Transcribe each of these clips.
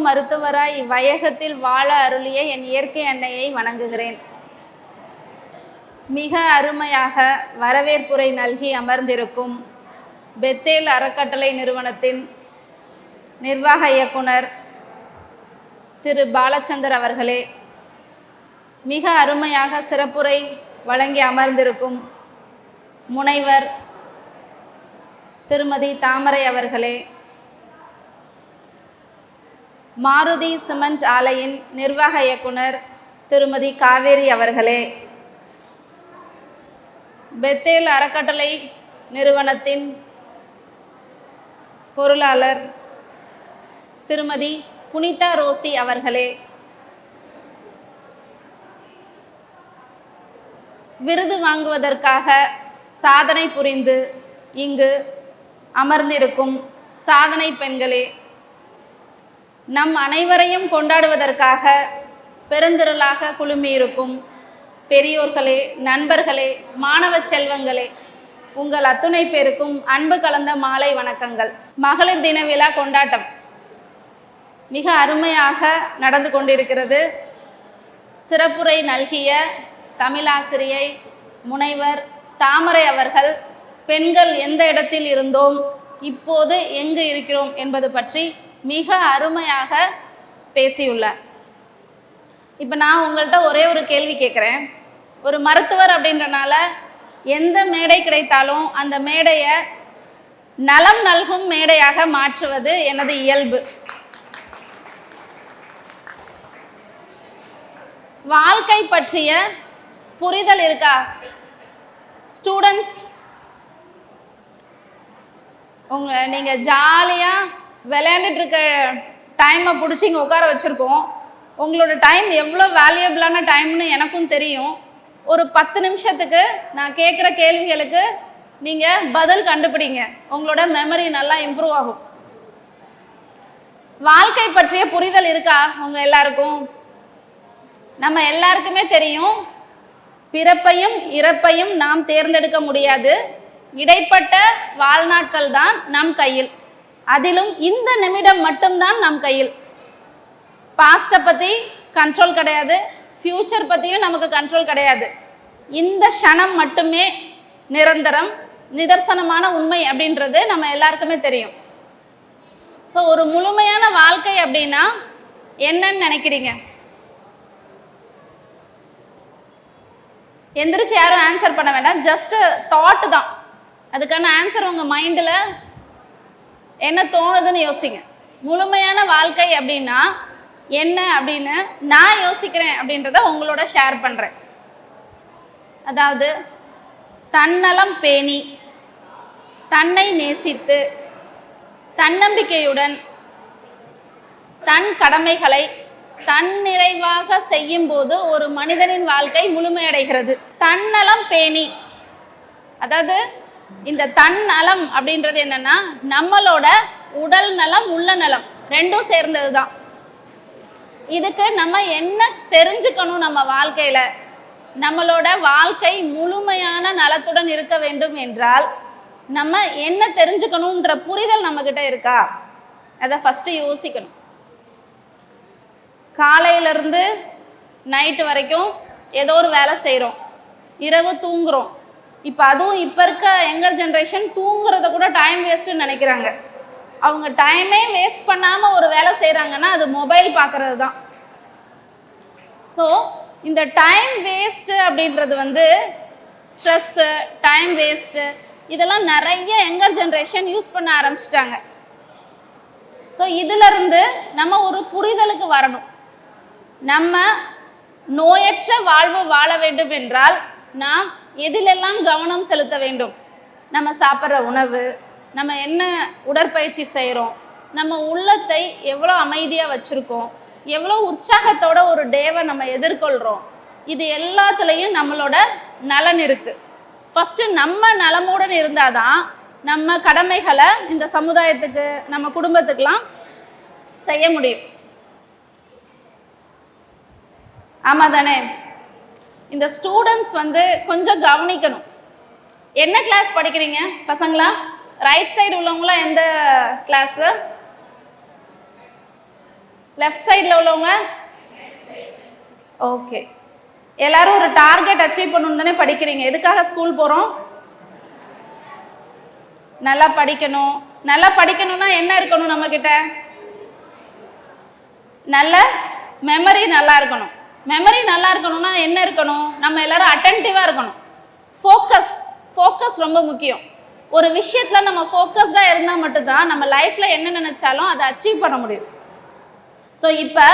தீர்க்கும் மருத்துவராய் இவ்வையகத்தில் வாழ அருளிய என் இயற்கை அன்னையை வணங்குகிறேன். மிக அருமையாக வரவேற்புரை நல்கி அமர்ந்திருக்கும் பெத்தேல் அறக்கட்டளை நிறுவனத்தின் நிர்வாக இயக்குனர் திரு பாலச்சந்தர் அவர்களே மிக அருமையாக சிறப்புரை வழங்கி அமர்ந்திருக்கும் முனைவர் திருமதி தாமரை அவர்களே மாருதி சிமெண்ட் ஆலையின் நிர்வாக இயக்குனர் திருமதி காவேரி அவர்களே. பெத்தேல் அறக்கட்டளை நிறுவனத்தின் பொருளாளர் திருமதி புனிதா ரோசி அவர்களே. விருது வாங்குவதற்காக சாதனை புரிந்து இங்கு அமர்ந்திருக்கும் சாதனை பெண்களே. நம் அனைவரையும் கொண்டாடுவதற்காக பெருந்திரளாக குழுமியிருக்கும் பெரியோர்களே நண்பர்களே மாணவ செல்வங்களே உங்கள் அத்துணை பேருக்கும் அன்பு கலந்த மாலை வணக்கங்கள். மகளிர் தின விழா கொண்டாட்டம் மிக அருமையாக நடந்து கொண்டிருக்கிறது. சிறப்புரை நல்கிய தமிழாசிரியை முனைவர் தாமரை அவர்கள் பெண்கள் எந்த இடத்தில் இருந்தோம்? இப்போது எங்கு இருக்கிறோம்? என்பது பற்றி மிக அருமையாக பேசியுள்ளார். இப்போ நான் உங்கள்கிட்ட ஒரே ஒரு கேள்வி கேட்குறேன் ஒரு மருத்துவர் அப்படின்றனால எந்த மேடை கிடைத்தாலும் அந்த மேடையை நலம் நல்கும் மேடையாக மாற்றுவது எனது இயல்பு. வாழ்க்கை பற்றிய புரிதல் இருக்கா? ஸ்டூடெண்ட்ஸ் உங்களை நீங்கள் ஜாலியாக விளையாண்டுட்டு இருக்க டைமை பிடிச்சி இங்கே உட்கார வச்சுருக்கோம். உங்களோட டைம் எவ்வளோ வேல்யூபிளான டைம்னு எனக்கும் தெரியும். ஒரு பத்து நிமிஷத்துக்கு நான் கேட்குற கேள்விகளுக்கு நீங்கள் பதில் கண்டுபிடிங்க. உங்களோட மெமரி நல்லா இம்ப்ரூவ் ஆகும். வாழ்க்கை பற்றிய புரிதல் இருக்கா உங்கள் எல்லாருக்கும்? நம்ம எல்லாருக்குமே தெரியும். பிறப்பையும் இறப்பையும் நாம் தேர்ந்தெடுக்க முடியாது. இடைப்பட்ட வாழ்நாட்கள் தான் நம் கையில். அதிலும் இந்த நிமிடம் மட்டும்தான் நம் கையில். பாஸ்ட்டை பற்றி கண்ட்ரோல் கிடையாது ஃப்யூச்சர் பற்றியும் நமக்கு கண்ட்ரோல் கிடையாது. இந்த க்ஷணம் மட்டுமே நிரந்தரம் நிதர்சனமான உண்மை அப்படின்றது நம்ம எல்லாருக்குமே தெரியும். ஸோ ஒரு முழுமையான வாழ்க்கை அப்படின்னா என்னன்னு நினைக்கிறீங்க? எந்திரிச்சு யாரும் ஆன்சர் பண்ண வேண்டாம் ஜஸ்ட் தாட் தான். அதுக்கான ஆன்சர் உங்கள் மைண்டில் என்ன தோணுதுன்னு யோசிங்க. முழுமையான வாழ்க்கை அப்படின்னா என்ன அப்படின்னு நான் யோசிக்கிறேன் அப்படின்றத உங்களோட ஷேர் பண்ணுறேன் அதாவது தன்னலம் பேணி தன்னை நேசித்து தன்னம்பிக்கையுடன் தன் கடமைகளை தன்னிறைவாக செய்யும் போது ஒரு மனிதனின் வாழ்க்கை முழுமையடைகிறது. தன்னலம் பேணி அதாவது இந்த தன்னலம் அப்படின்றது என்னன்னா நம்மளோட உடல் நலம் உள்ள நலம். ரெண்டும் சேர்ந்தது தான் இதுக்கு நம்ம என்ன தெரிஞ்சுக்கணும் நம்ம வாழ்க்கையில? நம்மளோட வாழ்க்கை முழுமையான நலத்துடன் இருக்க வேண்டும் என்றால் நம்ம என்ன தெரிஞ்சுக்கணுன்ற புரிதல் நம்மக்கிட்ட இருக்கா? அதை ஃபஸ்ட்டு யோசிக்கணும். காலையிலேருந்து நைட்டு வரைக்கும் ஏதோ ஒரு வேலை செய்கிறோம் இரவு தூங்குறோம். இப்போ அதுவும் இப்போ இருக்க யங்கர் ஜென்ரேஷன் தூங்குறத கூட டைம் வேஸ்ட்டுன்னு நினைக்கிறாங்க. அவங்க டைமே வேஸ்ட் பண்ணாமல் ஒரு வேலை செய்கிறாங்கன்னா அது மொபைல் பார்க்குறது தான் ஸோ இந்த டைம் வேஸ்ட்டு அப்படின்றது வந்து ஸ்ட்ரெஸ்ஸு டைம் வேஸ்ட்டு இதெல்லாம் நிறைய யங்கர் ஜென்ரேஷன் யூஸ் பண்ண ஆரம்பிச்சிட்டாங்க. ஸோ இதிலிருந்து நம்ம ஒரு புரிதலுக்கு வரணும். நம்ம நோயற்ற வாழ்வு வாழ வேண்டும் என்றால் நாம் எதிலெல்லாம் கவனம் செலுத்த வேண்டும்? நம்ம சாப்பிட்ற உணவு நம்ம என்ன உடற்பயிற்சி செய்கிறோம் நம்ம உள்ளத்தை எவ்வளோ அமைதியாக வச்சுருக்கோம் எவ்வளோ உற்சாகத்தோட ஒரு டேவை நம்ம எதிர்கொள்கிறோம் இது எல்லாத்துலேயும் நம்மளோட நலன் இருக்குது ஃபஸ்ட்டு நம்ம நலமுடன் இருந்தால் தான் நம்ம கடமைகளை இந்த சமுதாயத்துக்கு நம்ம குடும்பத்துக்கெலாம் செய்ய முடியும். ஆமாம் தானே இந்த ஸ்டூடெண்ட்ஸ் வந்து கொஞ்சம் கவனிக்கணும். என்ன கிளாஸ் படிக்கிறீங்க பசங்களா? ரைட் சைடு உள்ளவங்களாம் எந்த கிளாஸு லெஃப்ட் சைடில் உள்ளவங்க? ஓகே எல்லாரும் ஒரு டார்கெட் அச்சீவ் பண்ணணும் தானே படிக்கிறீங்க. எதுக்காக ஸ்கூல் போகிறோம் நல்லா படிக்கணும். நல்லா படிக்கணும்னா என்ன இருக்கணும் நம்மக்கிட்ட நல்ல மெமரி நல்லா இருக்கணும். மெமரி நல்லா இருக்கணும்னா என்ன இருக்கணும்? நம்ம எல்லாரும் அட்டென்டிவாக இருக்கணும். ஃபோக்கஸ் ஃபோக்கஸ் ரொம்ப முக்கியம். ஒரு விஷயத்தில் நம்ம ஃபோக்கஸ்டாக இருந்தால் மட்டும்தான் நம்ம லைஃப்பில் என்ன நினச்சாலும் அதை அச்சீவ் பண்ண முடியும். ஸோ இப்போ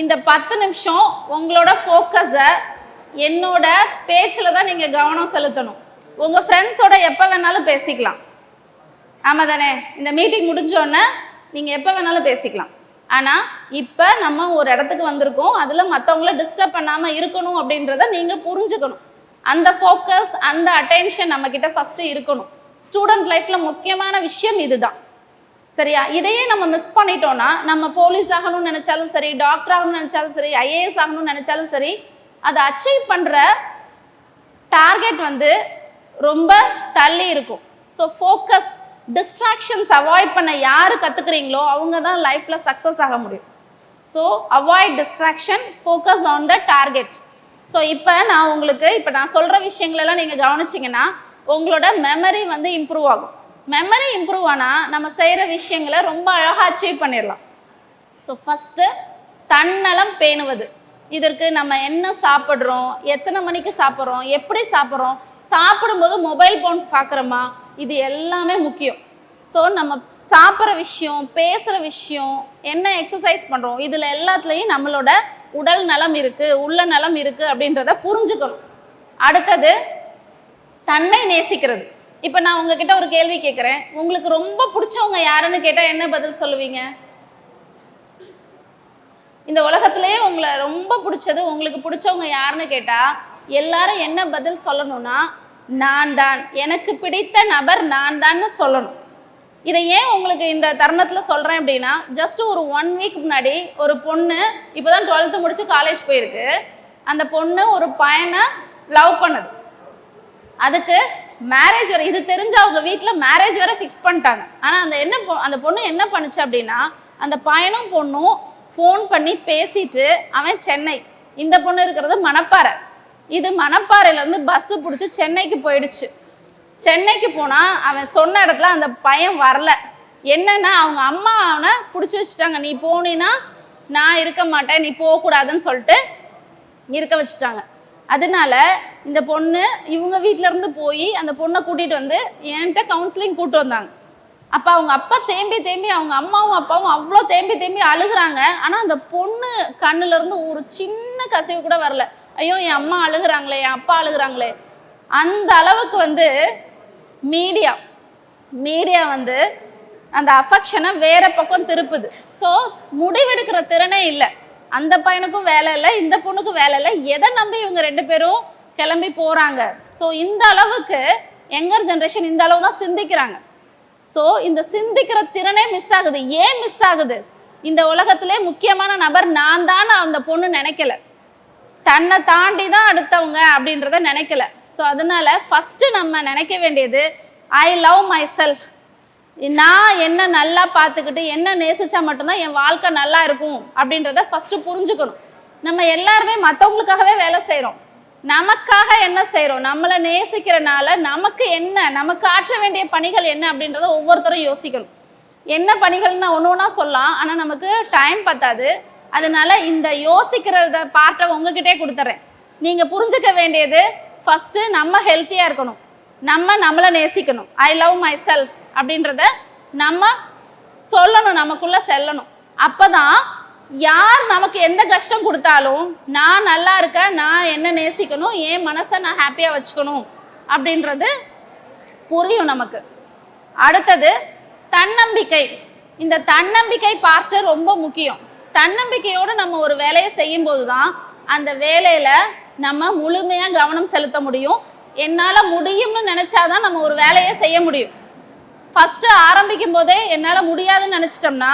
இந்த பத்து நிமிஷம் உங்களோட ஃபோக்கஸை என்னோட பேச்சில் தான் நீங்கள் கவனம் செலுத்தணும். உங்கள் ஃப்ரெண்ட்ஸோட எப்போ வேணாலும் பேசிக்கலாம். ஆமாம் தானே இந்த மீட்டிங் முடிஞ்சோடனே நீங்கள் எப்போ வேணாலும் பேசிக்கலாம். ஆனால் இப்போ நம்ம ஒரு இடத்துக்கு வந்திருக்கோம் அதில் மற்றவங்கள டிஸ்டர்ப் பண்ணாமல் இருக்கணும் அப்படின்றத நீங்கள் புரிஞ்சுக்கணும். அந்த ஃபோக்கஸ் அந்த அட்டென்ஷன் நம்மக்கிட்ட ஃபஸ்ட்டு இருக்கணும். ஸ்டூடெண்ட் லைஃப்பில் முக்கியமான விஷயம் இதுதான். சரியா? இதையே நம்ம மிஸ் பண்ணிட்டோம்னா நம்ம போலீஸ் ஆகணும்னு நினச்சாலும் சரி டாக்டர் ஆகணும்னு நினச்சாலும் சரி ஐஏஎஸ் ஆகணும்னு நினச்சாலும் சரி அதை அச்சீவ் பண்ணுற டார்கெட் வந்து ரொம்ப தள்ளி இருக்கும். ஸோ ஃபோக்கஸ் டிஸ்ட்ராக்ஷன்ஸ் அவாய்ட் பண்ண யார் கற்றுக்குறீங்களோ அவங்க தான் லைஃப்பில் சக்ஸஸ் ஆக முடியும். So avoid distraction focus on the target so இப்போ நான் உங்களுக்கு இப்போ நான் சொல்கிற விஷயங்களெல்லாம் நீங்கள் கவனிச்சிங்கன்னா உங்களோட மெமரி வந்து இம்ப்ரூவ் ஆகும். மெமரி இம்ப்ரூவ் ஆனால் நம்ம செய்கிற விஷயங்களை ரொம்ப அழகாக அச்சீவ் பண்ணிடலாம். ஸோ ஃபஸ்ட்டு தன்னலம் பேணுவது. இதற்கு நம்ம என்ன சாப்பிட்றோம் எத்தனை மணிக்கு சாப்பிட்றோம் எப்படி சாப்பிட்றோம் சாப்பிடும்போது மொபைல் ஃபோன் பார்க்குறோமா இது எல்லாமே முக்கியம். ஸோ நம்ம சாப்பிட்ற விஷயம் பேசுகிற விஷயம் என்ன எக்ஸசைஸ் பண்ணுறோம் இதில் எல்லாத்துலேயும் நம்மளோட உடல் நலம் இருக்குது உள்ள நலம் இருக்குது அப்படின்றத புரிஞ்சுக்கணும். அடுத்தது தன்னை நேசிக்கிறது. இப்போ நான் உங்ககிட்ட ஒரு கேள்வி கேட்குறேன் உங்களுக்கு ரொம்ப பிடிச்சவங்க யாருன்னு கேட்டால் என்ன பதில் சொல்லுவீங்க? இந்த உலகத்திலேயே உங்களை ரொம்ப பிடிச்சது உங்களுக்கு பிடிச்சவங்க யாருன்னு கேட்டால் எல்லாரும் என்ன பதில் சொல்லணும்னா நான் தான் எனக்கு பிடித்த நபர் நான் தான்னு சொல்லணும். இதை ஏன் உங்களுக்கு இந்த தருணத்தில் சொல்கிறேன் அப்படின்னா ஜஸ்ட் ஒரு ஒன் வீக் முன்னாடி ஒரு பொண்ணு இப்போ தான் டுவெல்த்து முடித்து காலேஜ் போயிருக்கு. அந்த பொண்ணு ஒரு பையனை லவ் பண்ணுது. அதுக்கு மேரேஜ் வரை இது தெரிஞ்சு அவங்க வீட்டில் மேரேஜ் வரை ஃபிக்ஸ் பண்ணிட்டாங்க. ஆனால் அந்த என்ன பொ- அந்த பொண்ணு என்ன பண்ணுச்சு அப்படின்னா அந்த பையனும் பொண்ணும் ஃபோன் பண்ணி பேசிட்டு அவன் சென்னை. இந்த பொண்ணு இருக்கிறது மணப்பாறை. இது மணப்பாறையிலேருந்து பஸ்ஸு பிடிச்சி சென்னைக்கு போயிடுச்சு. சென்னைக்கு போனால் அவன் சொன்ன இடத்துல அந்த பையன் வரல. என்னன்னா அவங்க அம்மா அவனை பிடிச்சி வச்சுட்டாங்க. நீ போனீன்னா நான் இருக்க மாட்டேன் நீ போகக்கூடாதுன்னு சொல்லிட்டு இருக்க வச்சுட்டாங்க. அதனால இந்த பொண்ணு இவங்க வீட்டிலேருந்து இருந்து போய் அந்த பொண்ணை கூட்டிகிட்டு வந்து என்கிட்ட கவுன்சிலிங் கூட்டு வந்தாங்க. அப்போ அவங்க அப்பா தேம்பி தேம்பி அவங்க அம்மாவும் அப்பாவும் அவ்வளோ தேம்பி தேம்பி அழுகுறாங்க. ஆனால் அந்த பொண்ணு கண்ணுலேருந்து ஒரு சின்ன கசிவு கூட வரல. ஐயோ என் அம்மா அழுகுறாங்களே என் அப்பா அழுகுறாங்களே. அந்த அளவுக்கு வந்து மீடியா மீடியா வந்து அந்த அஃபெக்ஷனை வேற பக்கம் திருப்புது. ஸோ முடிவெடுக்கிற திறனே இல்லை. அந்த பையனுக்கும் வேலை இல்லை இந்த பொண்ணுக்கும் வேலை இல்லை. எதை நம்பி இவங்க ரெண்டு பேரும் கிளம்பி போகிறாங்க ஸோ இந்த அளவுக்கு யங்கர் ஜென்ரேஷன் இந்த அளவு தான் சிந்திக்கிறாங்க. ஸோ இந்த சிந்திக்கிற திறனே மிஸ் ஆகுது. ஏன் மிஸ் ஆகுது? இந்த உலகத்திலே முக்கியமான நபர் நான் தான் அந்த பொண்ணு நினைக்கல. தன்னை தாண்டி தான் அடுத்தவங்க அப்படின்றத நினைக்கல. ஸோ அதனால ஃபஸ்ட்டு நம்ம நினைக்க வேண்டியது ஐ லவ் மை செல்ஃப் நான் என்ன நல்லா பார்த்துக்கிட்டு என்ன நேசிச்சா மட்டும்தான் என் வாழ்க்கை நல்லா இருக்கும் அப்படின்றத ஃபஸ்ட்டு புரிஞ்சுக்கணும். நம்ம எல்லாருமே மற்றவங்களுக்காகவே வேலை செய்கிறோம் நமக்காக என்ன செய்கிறோம் நம்மளை நேசிக்கிறனால நமக்கு என்ன நமக்கு ஆற்ற வேண்டிய பணிகள் என்ன அப்படின்றத ஒவ்வொருத்தரும் யோசிக்கணும். என்ன பணிகள்னு ஒன்று ஒன்றா சொல்லலாம். ஆனால் நமக்கு டைம் பத்தாது. அதனால இந்த யோசிக்கிறத பார்ட்டை உங்ககிட்டே கொடுத்துட்றேன் நீங்கள் புரிஞ்சுக்க வேண்டியது ஃபஸ்ட்டு நம்ம ஹெல்த்தியாக இருக்கணும். நம்ம நம்மளை நேசிக்கணும். ஐ லவ் மை செல்ஃப் அப்படின்றத நம்ம சொல்லணும் நமக்குள்ள செல்லணும். அப்பதான் யார் நமக்கு எந்த கஷ்டம் கொடுத்தாலும் நான் நல்லா இருக்கேன் நான் என்ன நேசிக்கணும் என் மனசை நான் ஹாப்பியாக வச்சுக்கணும் அப்படின்றது புரியும் நமக்கு. அடுத்தது தன்னம்பிக்கை. இந்த தன்னம்பிக்கை பார்ட்டு ரொம்ப முக்கியம். தன்னம்பிக்கையோடு நம்ம ஒரு வேலையை செய்யும்போது தான் அந்த வேலையில நம்ம முழுமையாக கவனம் செலுத்த முடியும். என்னால் முடியும்னு நினைச்சாதான் நம்ம ஒரு வேலையை செய்ய முடியும். ஃபஸ்ட்டு ஆரம்பிக்கும் போதே என்னால் முடியாதுன்னு நினச்சிட்டோம்னா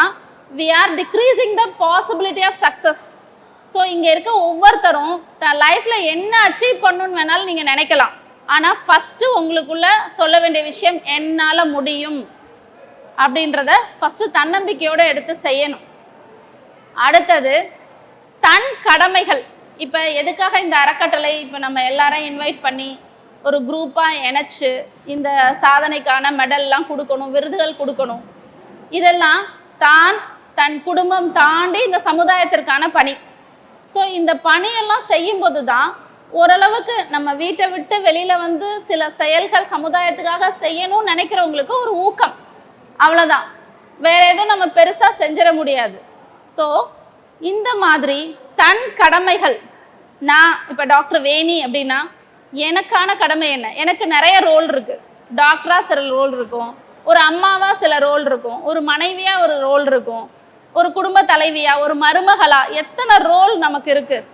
we are decreasing the possibility of success so இங்கே இருக்க ஒவ்வொருத்தரும் தன் லைஃப்பில் என்ன அச்சீவ் பண்ணணும்னு வேணாலும் நீங்கள் நினைக்கலாம். ஆனால் ஃபஸ்ட்டு உங்களுக்குள்ள சொல்ல வேண்டிய விஷயம் என்னால் முடியும். அப்படின்றத ஃபஸ்ட்டு தன்னம்பிக்கையோடு எடுத்து செய்யணும். அடுத்தது தன் கடமைகள். இப்போ எதுக்காக இந்த அறக்கட்டளை இப்போ நம்ம எல்லாரையும் இன்வைட் பண்ணி ஒரு குரூப்பாக இணைச்சு இந்த சாதனைக்கான மெடல்லாம் கொடுக்கணும் விருதுகள் கொடுக்கணும். இதெல்லாம் தான் தன் குடும்பம் தாண்டி இந்த சமுதாயத்திற்கான பணி. ஸோ இந்த பணியெல்லாம் செய்யும்போது தான் ஓரளவுக்கு நம்ம வீட்டை விட்டு வெளியில் வந்து சில செயல்கள் சமுதாயத்துக்காக செய்யணும்னு நினைக்கிறவங்களுக்கு ஒரு ஊக்கம். அவ்வளோதான் வேற எதுவும் நம்ம பெருசாக செஞ்சிட முடியாது. ஸோ இந்த மாதிரி தன் கடமைகள் நான் இப்போ டாக்டர் வேணி அப்படின்னா எனக்கான கடமை என்ன? எனக்கு நிறைய ரோல் இருக்கு. டாக்டராக சில ரோல் இருக்கும். ஒரு அம்மாவாக சில ரோல் இருக்கும். ஒரு மனைவியாக ஒரு ரோல் இருக்கும். ஒரு குடும்ப தலைவியாக ஒரு மருமகளாக எத்தனை ரோல் நமக்கு இருக்குது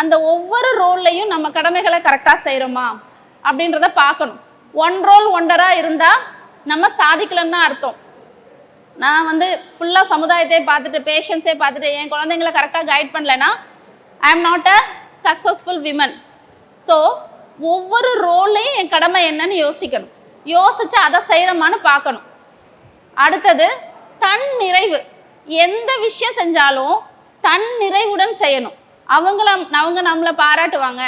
அந்த ஒவ்வொரு ரோல்லையும் நம்ம கடமைகளை கரெக்டாக செய்கிறோமா அப்படின்றத பார்க்கணும். ஒன் ரோல் ஒண்டராக இருந்தால் நம்ம சாதிக்கலன்னு தான் அர்த்தம். நான் வந்து ஃபுல்லாக சமுதாயத்தை பார்த்துட்டு பேஷன்ஸே பார்த்துட்டு என் குழந்தைங்களை கரெக்டாக கைட் பண்ணலைன்னா I am not a successful women so ஒவ்வொரு ரோல்லையும் என் கடமை என்னன்னு யோசிக்கணும். யோசிச்சு அதை செய்கிறோமான்னு பார்க்கணும். அடுத்தது தன் நிறைவு. எந்த விஷயம் செஞ்சாலும் தன் நிறைவுடன் செய்யணும். அவங்கள அவங்க நம்மளை பாராட்டுவாங்க.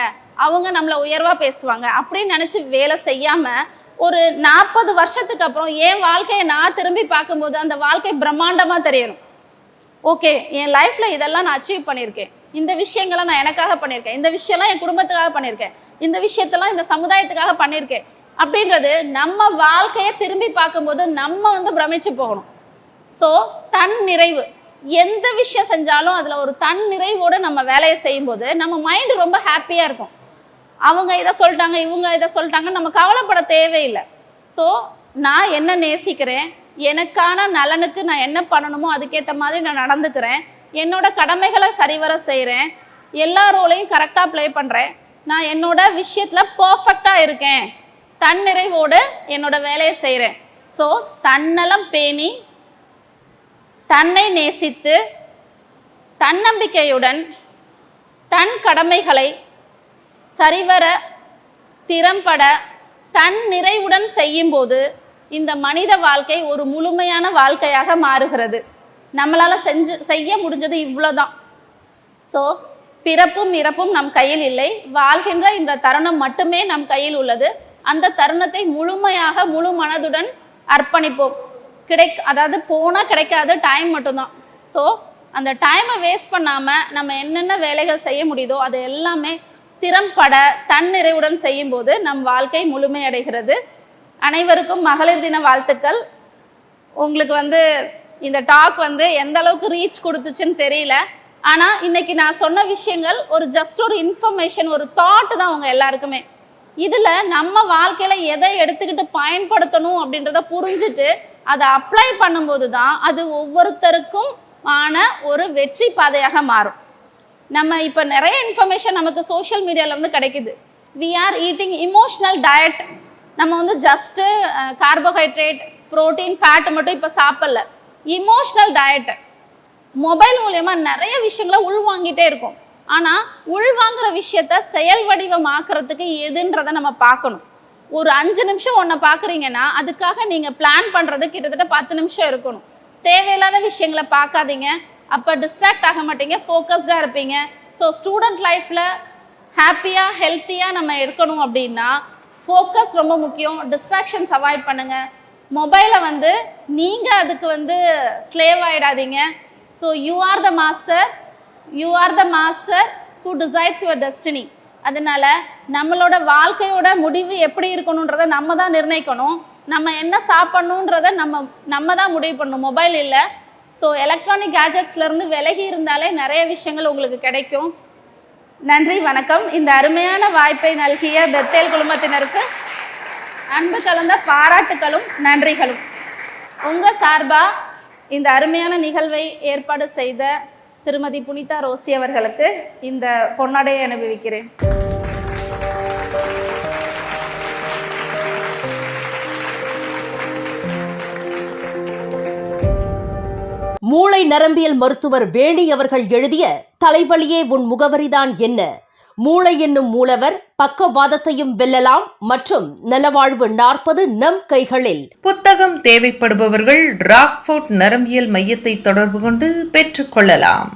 அவங்க நம்மளை உயர்வாக பேசுவாங்க. அப்படின்னு நினச்சி வேலை செய்யாமல் ஒரு நாற்பது வருஷத்துக்கு அப்புறம் என் வாழ்க்கையை நான் திரும்பி பார்க்கும்போது அந்த வாழ்க்கை பிரம்மாண்டமாக தெரியணும். ஓகே என் லைஃப்பில் இதெல்லாம் நான் அச்சீவ் பண்ணியிருக்கேன். இந்த விஷயங்களை நான் எனக்காக பண்ணியிருக்கேன். இந்த விஷயம்லாம் என் குடும்பத்துக்காக பண்ணியிருக்கேன். இந்த விஷயத்தெல்லாம் இந்த சமுதாயத்துக்காக பண்ணியிருக்கேன். அப்படின்றது நம்ம வாழ்க்கையை திரும்பி பார்க்கும்போது நம்ம வந்து பிரமிச்சு போகணும். ஸோ தன் நிறைவு. எந்த விஷயம் செஞ்சாலும் அதில் ஒரு தன் நிறைவோடு நம்ம வேலையை செய்யும்போது நம்ம மைண்டு ரொம்ப ஹாப்பியாக இருக்கும். அவங்க இதை சொல்லிட்டாங்க இவங்க இதை சொல்லிட்டாங்க நம்ம கவலைப்பட தேவையில்லை. ஸோ நான் என்ன நேசிக்கிறேன்? எனக்கான நலனுக்கு நான் என்ன பண்ணணுமோ அதுக்கேற்ற மாதிரி நான் நடந்துக்கிறேன். என்னோட கடமைகளை சரிவர செய்கிறேன் எல்லா ரோலையும் கரெக்டாக ப்ளே பண்ணுறேன் நான் என்னோட விஷயத்தில் பர்ஃபெக்டாக இருக்கேன். தன்னிறைவோடு என்னோட வேலையை செய்கிறேன் ஸோ தன்னலம் பேணி தன்னை நேசித்து தன்னம்பிக்கையுடன் தன் கடமைகளை சரிவர திறம்பட தன் நிறைவுடன் செய்யும்போது இந்த மனித வாழ்க்கை ஒரு முழுமையான வாழ்க்கையாக மாறுகிறது. நம்மளால் செஞ்சு செய்ய முடிஞ்சது இவ்வளோதான் ஸோ பிறப்பும் இறப்பும் நம் கையில் இல்லை. வாழ்கின்ற இந்த தருணம் மட்டுமே நம் கையில் உள்ளது. அந்த தருணத்தை முழுமையாக முழு மனதுடன் அர்ப்பணிப்போம். கிடை அதாவது போனால் கிடைக்காத டைம் மட்டும்தான். ஸோ அந்த டைமை வேஸ்ட் பண்ணாமல் நம்ம என்னென்ன வேலைகள் செய்ய முடியுதோ அது எல்லாமே திறம்பட தன்னிறைவுடன் செய்யும்போது நம் வாழ்க்கை முழுமையடைகிறது. அனைவருக்கும் மகளிர் தின வாழ்த்துக்கள். உங்களுக்கு வந்து இந்த டாக் வந்து எந்த அளவுக்கு ரீச் கொடுத்துச்சுன்னு தெரியல. ஆனால் இன்னைக்கு நான் சொன்ன விஷயங்கள் ஒரு ஜஸ்ட் ஒரு இன்ஃபர்மேஷன் ஒரு தாட் தான் அவங்க எல்லாருக்குமே. இதில் நம்ம வாழ்க்கையில் எதை எடுத்துக்கிட்டு பயன்படுத்தணும் அப்படின்றத புரிஞ்சுட்டு அதை அப்ளை பண்ணும்போது தான் அது ஒவ்வொருத்தருக்கும் ஆன ஒரு வெற்றி பாதையாக மாறும். நம்ம இப்போ நிறைய இன்ஃபர்மேஷன் நமக்கு சோஷியல் மீடியாவில் வந்து கிடைக்குது. We are eating emotional diet நம்ம வந்து ஜஸ்ட்டு கார்போஹைட்ரேட் புரோட்டீன் ஃபேட் மட்டும் இப்போ சாப்பிடல. இமோஷனல் டயட் மொபைல் மூலயமா நிறைய விஷயங்களை உள்வாங்கிட்டே இருக்கும். ஆனால் உள்வாங்குற விஷயத்த செயல் வடிவமாக்குறதுக்கு எதுன்றதை நம்ம பார்க்கணும். ஒரு அஞ்சு நிமிஷம் ஒன்றை பார்க்குறீங்கன்னா அதுக்காக நீங்கள் பிளான் பண்ணுறது கிட்டத்தட்ட பத்து நிமிஷம் இருக்கணும். தேவையில்லாத விஷயங்களை பார்க்காதீங்க. அப்போ டிஸ்ட்ராக்ட் ஆக மாட்டீங்க ஃபோக்கஸ்டாக இருப்பீங்க. ஸோ ஸ்டூடெண்ட் லைஃப்பில் ஹாப்பியாக ஹெல்த்தியாக நம்ம இருக்கணும் அப்படின்னா ஃபோக்கஸ் ரொம்ப முக்கியம். டிஸ்ட்ராக்ஷன்ஸ் அவாய்ட் பண்ணுங்கள் மொபைலை வந்து நீங்கள் அதுக்கு வந்து slave ஆகிடாதீங்க so you are the master you are the master who decides your destiny அதனால நம்மளோட வாழ்க்கையோட முடிவு எப்படி இருக்கணுன்றதை நம்ம தான் நிர்ணயிக்கணும். நம்ம என்ன சாப்பிட்ணுன்றத நம்ம நம்ம தான் முடிவு பண்ணணும். மொபைல் இல்லை. ஸோ எலக்ட்ரானிக் கேஜெட்ஸ்லேருந்து விலகி இருந்தாலே நிறைய விஷயங்கள் உங்களுக்கு கிடைக்கும். நன்றி வணக்கம். இந்த அருமையான வாய்ப்பை நல்கிய பெத்தேல் குழுமத்தினருக்கு அன்பு கலந்த பாராட்டுகளும் நன்றிகளும். உங்கள் சார்பாக இந்த அருமையான நிகழ்வை ஏற்பாடு செய்த திருமதி புனிதா ரோசி அவர்களுக்கு இந்த பொன்னாடையை அனுபவிக்கிறேன். மூளை நரம்பியல் மருத்துவர் வேணி அவர்கள் எழுதிய தலைவலியே உன் முகவரிதான் என்ன? மூளை என்னும் மூலவர் பக்கவாதத்தையும் வெல்லலாம் மற்றும் நலவாழ்வு நாற்பது நம் கைகளில். புத்தகம் தேவைப்படுபவர்கள் ராக்ஃபோர்ட் நரம்பியல் மையத்தை தொடர்பு கொண்டு பெற்றுக்கொள்ளலாம்